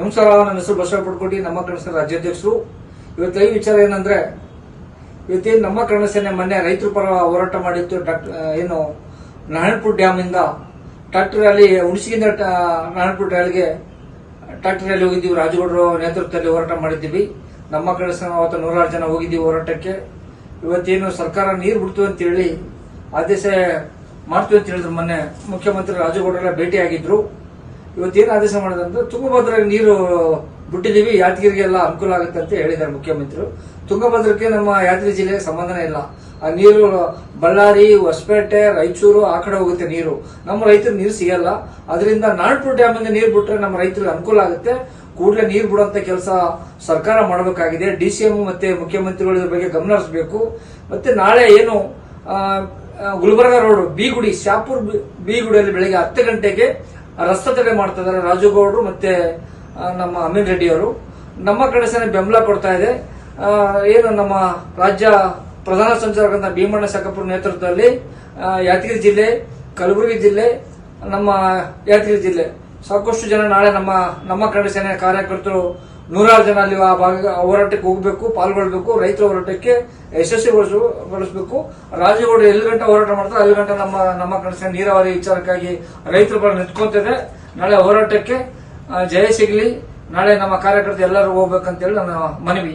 ನಮಸ್ಕಾರ ನನ್ನ ಹೆಸರು ಬಸವ ಪಡ್ಕೋಟಿ, ನಮ್ಮ ಕನ್ನಡ ರಾಜ್ಯಾಧ್ಯಕ್ಷರು. ಇವತ್ತು ಈ ವಿಚಾರ ಏನಂದ್ರೆ ಇವತ್ತೇನು ನಮ್ಮ ಕನ್ನಡ ಮೊನ್ನೆ ರೈತರು ಪರ ಹೋರಾಟ ಮಾಡಿತ್ತು ಏನು, ನಾರಾಯಣಪುರ ಡ್ಯಾಮ್ ಇಂದ ಟ್ರಾಕ್ಟರ್ ರ್ಯಾಲಿ ಹುಣಸಿಗಿಂದ ನಾರಾಯಣಪುರ ರ್ಯಾಲಿಗೆ ಟ್ರಾಕ್ಟರ್ ರ್ಯಾಲಿ ಹೋಗಿದ್ದೀವಿ, ರಾಜಗೌಡರು ನೇತೃತ್ವದಲ್ಲಿ ಹೋರಾಟ ಮಾಡಿದ್ದೀವಿ. ನಮ್ಮ ಕನ್ನಡ ಸೇನೆ ಅವತ್ತು ನೂರಾರು ಜನ ಹೋಗಿದ್ದೀವಿ ಹೋರಾಟಕ್ಕೆ. ಇವತ್ತೇನು ಸರ್ಕಾರ ನೀರು ಬಿಡ್ತು ಅಂತ ಹೇಳಿ ಆದೇಶ ಮಾಡ್ತೀವಿ ಅಂತ ಹೇಳಿದ್ರು ಮೊನ್ನೆ ಮುಖ್ಯಮಂತ್ರಿ ರಾಜಗೌಡರೆಲ್ಲ ಭೇಟಿಯಾಗಿದ್ರು. ಇವತ್ತೇನು ಆದೇಶ ಮಾಡಿದಂದ್ರೆ ತುಂಗಭದ್ರ ನೀರು ಬಿಟ್ಟಿದೀವಿ ಯಾದಗಿರಿಗೆಲ್ಲ ಅನುಕೂಲ ಆಗುತ್ತೆ ಅಂತ ಹೇಳಿದ್ದಾರೆ ಮುಖ್ಯಮಂತ್ರಿಗಳು ತುಂಗಭದ್ರಕ್ಕೆ ನಮ್ಮ ಯಾದಗಿರಿ ಜಿಲ್ಲೆಗೆ ಸಂಬಂಧನೇ ಇಲ್ಲ. ಆ ನೀರು, ಬಳ್ಳಾರಿ, ಹೊಸಪೇಟೆ, ರಾಯಚೂರು, ಆ ಕಡೆ ಹೋಗುತ್ತೆ ನೀರು. ನಮ್ಮ ರೈತರು ನೀರು ಸಿಗಲ್ಲ. ಅದರಿಂದ ನಾಳ್ಪುರ ಡ್ಯಾಮ್ ಇಂದ ನೀರು ಬಿಟ್ರೆ ನಮ್ಮ ರೈತರಿಗೆ ಅನುಕೂಲ ಆಗುತ್ತೆ. ಕೂಡಲೇ ನೀರು ಬಿಡುವಂತ ಕೆಲಸ ಸರ್ಕಾರ ಮಾಡಬೇಕಾಗಿದೆ. ಡಿ ಸಿ ಎಂ ಮತ್ತೆ ಮುಖ್ಯಮಂತ್ರಿಗಳು ಇದ್ರ ಬಗ್ಗೆ ಗಮನ ಹರಿಸಬೇಕು. ಮತ್ತೆ ನಾಳೆ ಏನು ಗುಲ್ಬರ್ಗ ರೋಡ್, ಬಿಗುಡಿ, ಶಾಪುರ್ ಬಿ- ಬಿಗುಡಿಯಲ್ಲಿ ಬೆಳಗ್ಗೆ ಹತ್ತು ಗಂಟೆಗೆ ರಸ್ತೆ ತಡೆ ಮಾಡ್ತಾ ಇದ್ದಾರೆ ರಾಜುಗೌಡರು ಮತ್ತೆ ನಮ್ಮ ಅಮೀನ್ ರೆಡ್ಡಿ ಅವರು ನಮ್ಮ ಕಡೆ ಸೇನೆ ಬೆಂಬಲ ಕೊಡ್ತಾ ಇದೆ. ಏನು ನಮ್ಮ ರಾಜ್ಯ ಪ್ರಧಾನ ಸಂಚಾಲಕರಾದ ಭೀಮಣ್ಣ ಶಾಖಪುರ ನೇತೃತ್ವದಲ್ಲಿ ಯಾದಗಿರಿ ಜಿಲ್ಲೆ, ಕಲಬುರಗಿ ಜಿಲ್ಲೆ, ನಮ್ಮ ಯಾದಗಿರಿ ಜಿಲ್ಲೆ. ಸಾಕಷ್ಟು ಜನ ನಾಳೆ ನಮ್ಮ ನಮ್ಮ ಕನ್ನಡ ಸೇನೆ ಕಾರ್ಯಕರ್ತರು ನೂರಾರು ಜನ ಅಲ್ಲಿ ಆ ಭಾಗ ಹೋರಾಟಕ್ಕೆ ಹೋಗಬೇಕು, ಪಾಲ್ಗೊಳ್ಬೇಕು, ರೈತರ ಹೋರಾಟಕ್ಕೆ ಯಶಸ್ವಿಗೊಳಿಸಬೇಕು ರಾಜಗೌಡ ಎಲ್ಲಿ ಗಂಟೆ ಹೋರಾಟ ಮಾಡ್ತಾರೆ ಅಲ್ಲಿ ಗಂಟೆ ನಮ್ಮ ನಮ್ಮ ಕನಸಿನ ನೀರಾವರಿ ವಿಚಾರಕ್ಕಾಗಿ ರೈತರು ಬರ ನಿಂತ್ಕೊಂತಿದೆ ನಾಳೆ ಹೋರಾಟಕ್ಕೆ ಜಯ ಸಿಗಲಿ. ನಾಳೆ ನಮ್ಮ ಕಾರ್ಯಕರ್ತರು ಎಲ್ಲರೂ ಹೋಗ್ಬೇಕಂತೇಳಿ ನನ್ನ ಮನವಿ.